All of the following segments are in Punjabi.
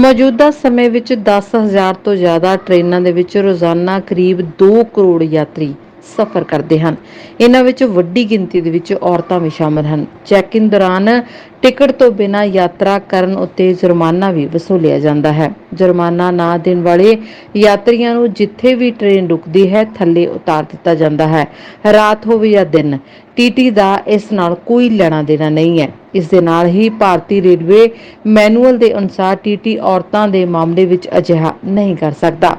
ਮੌਜੂਦਾ ਸਮੇਂ ਵਿੱਚ 10000 ਤੋਂ ਜ਼ਿਆਦਾ ਟ੍ਰੇਨਾਂ ਦੇ ਵਿੱਚ ਰੋਜ਼ਾਨਾ ਕਰੀਬ 2 ਕਰੋੜ ਯਾਤਰੀ ਸਫ਼ਰ ਕਰਦੇ ਹਨ। ਇਹਨਾਂ ਵਿੱਚ ਵੱਡੀ ਗਿਣਤੀ ਦੇ ਵਿੱਚ ਔਰਤਾਂ ਵੀ ਸ਼ਾਮਲ ਹਨ। ਚੈੱਕ-ਇਨ ਦੌਰਾਨ ਟਿਕਟ ਤੋਂ ਬਿਨਾਂ ਯਾਤਰਾ ਕਰਨ ਉੱਤੇ ਜੁਰਮਾਨਾ ਵੀ ਵਸੂਲਿਆ ਜਾਂਦਾ ਹੈ। ਜੁਰਮਾਨਾ ਨਾ ਦੇਣ ਵਾਲੇ ਯਾਤਰੀਆਂ ਨੂੰ ਜਿੱਥੇ ਵੀ ਟ੍ਰੇਨ ਰੁਕਦੀ ਹੈ, ਥੱਲੇ ਉਤਾਰ ਦਿੱਤਾ ਜਾਂਦਾ ਹੈ। ਰਾਤ ਹੋਵੇ ਜਾਂ ਦਿਨ, ਟੀਟੀ ਦਾ ਇਸ ਨਾਲ ਕੋਈ ਲੈਣਾ ਦੇਣਾ ਨਹੀਂ ਹੈ। ਇਸ ਦੇ ਨਾਲ ਹੀ ਭਾਰਤੀ ਰੇਲਵੇ ਮੈਨੂਅਲ ਦੇ ਅਨੁਸਾਰ ਟੀਟੀ ਔਰਤਾਂ ਦੇ ਮਾਮਲੇ ਵਿੱਚ ਅਜਿਹਾ ਨਹੀਂ ਕਰ ਸਕਦਾ।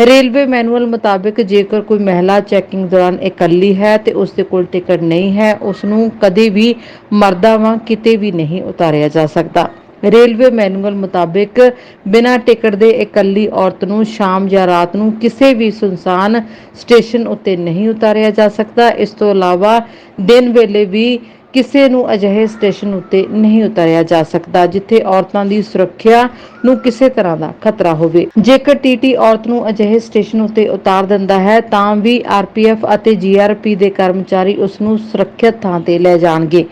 ਰੇਲਵੇ ਮੈਨੂਅਲ ਮੁਤਾਬਕ ਜੇਕਰ ਕੋਈ ਮਹਿਲਾ ਚੈਕਿੰਗ ਦੌਰਾਨ ਇਕੱਲੀ ਹੈ ਤੇ ਉਸ ਦੇ ਕੋਲ ਟਿਕਟ ਨਹੀਂ ਹੈ, ਉਸ ਨੂੰ ਕਦੇ ਵੀ ਮਰਦਾਂ ਵਾਂਗ ਕਿਤੇ ਵੀ ਨਹੀਂ ਉਤਾਰਿਆ ਜਾ ਸਕਦਾ। ਰੇਲਵੇ ਮੈਨੂਅਲ ਮੁਤਾਬਕ ਬਿਨਾਂ ਟਿਕਟ ਦੇ ਇਕੱਲੀ ਔਰਤ ਨੂੰ ਸ਼ਾਮ ਜਾਂ ਰਾਤ ਨੂੰ ਕਿਸੇ ਵੀ ਸੁਨਸਾਨ ਸਟੇਸ਼ਨ ਉੱਤੇ ਨਹੀਂ ਉਤਾਰਿਆ ਜਾ ਸਕਦਾ। ਇਸ ਤੋਂ ਇਲਾਵਾ ਦਿਨ ਵੇਲੇ ਵੀ ਕਿਸੇ ਨੂੰ ਅਜਿਹੇ ਸਟੇਸ਼ਨ ਉੱਤੇ ਨਹੀਂ ਉਤਾਰਿਆ ਜਾ ਸਕਦਾ, ਜਿੱਥੇ ਔਰਤਾਂ ਦੀ ਸੁਰੱਖਿਆ ਨੂੰ ਕਿਸੇ ਤਰ੍ਹਾਂ ਦਾ ਖਤਰਾ ਹੋਵੇ। ਜੇਕਰ ਟੀਟੀ ਔਰਤ ਨੂੰ ਅਜਿਹੇ ਸਟੇਸ਼ਨ ਉੱਤੇ ਉਤਾਰ ਦਿੰਦਾ ਹੈ, ਤਾਂ ਵੀ ਆਰਪੀਐਫ ਅਤੇ ਜੀਆਰਪੀ ਦੇ ਕਰਮਚਾਰੀ ਉਸ ਨੂੰ ਸੁਰੱਖਿਅਤ ਥਾਂ ਤੇ ਲੈ ਜਾਣਗੇ।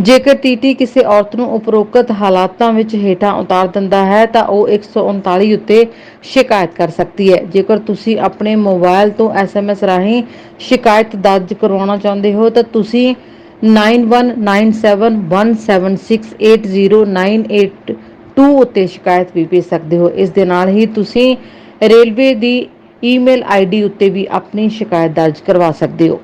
ਜੇਕਰ ਟੀਟੀ ਕਿਸੇ ਔਰਤ ਨੂੰ ਉਪਰੋਕਤ ਹਾਲਾਤਾਂ ਵਿੱਚ ਹੇਠਾਂ ਉਤਾਰ ਦਿੰਦਾ ਹੈ, ਤਾਂ ਉਹ 139 ਉੱਤੇ ਸ਼ਿਕਾਇਤ ਕਰ ਸਕਦੀ ਹੈ। ਜੇਕਰ ਤੁਸੀਂ ਆਪਣੇ ਮੋਬਾਈਲ ਤੋਂ ਐਸਐਮਐਸ ਰਾਹੀਂ ਸ਼ਿਕਾਇਤ ਦਰਜ ਕਰਵਾਉਣਾ ਚਾਹੁੰਦੇ ਹੋ, ਤਾਂ ਤੁਸੀਂ 919717680982 ਉੱਤੇ ਸ਼ਿਕਾਇਤ ਵੀ ਭੇਜ ਸਕਦੇ ਹੋ ਇਸ ਦੇ ਨਾਲ ਹੀ ਤੁਸੀਂ ਰੇਲਵੇ ਦੀ ਈਮੇਲ ਆਈਡੀ ਉੱਤੇ ਵੀ ਆਪਣੀ ਸ਼ਿਕਾਇਤ ਦਰਜ ਕਰਵਾ ਸਕਦੇ ਹੋ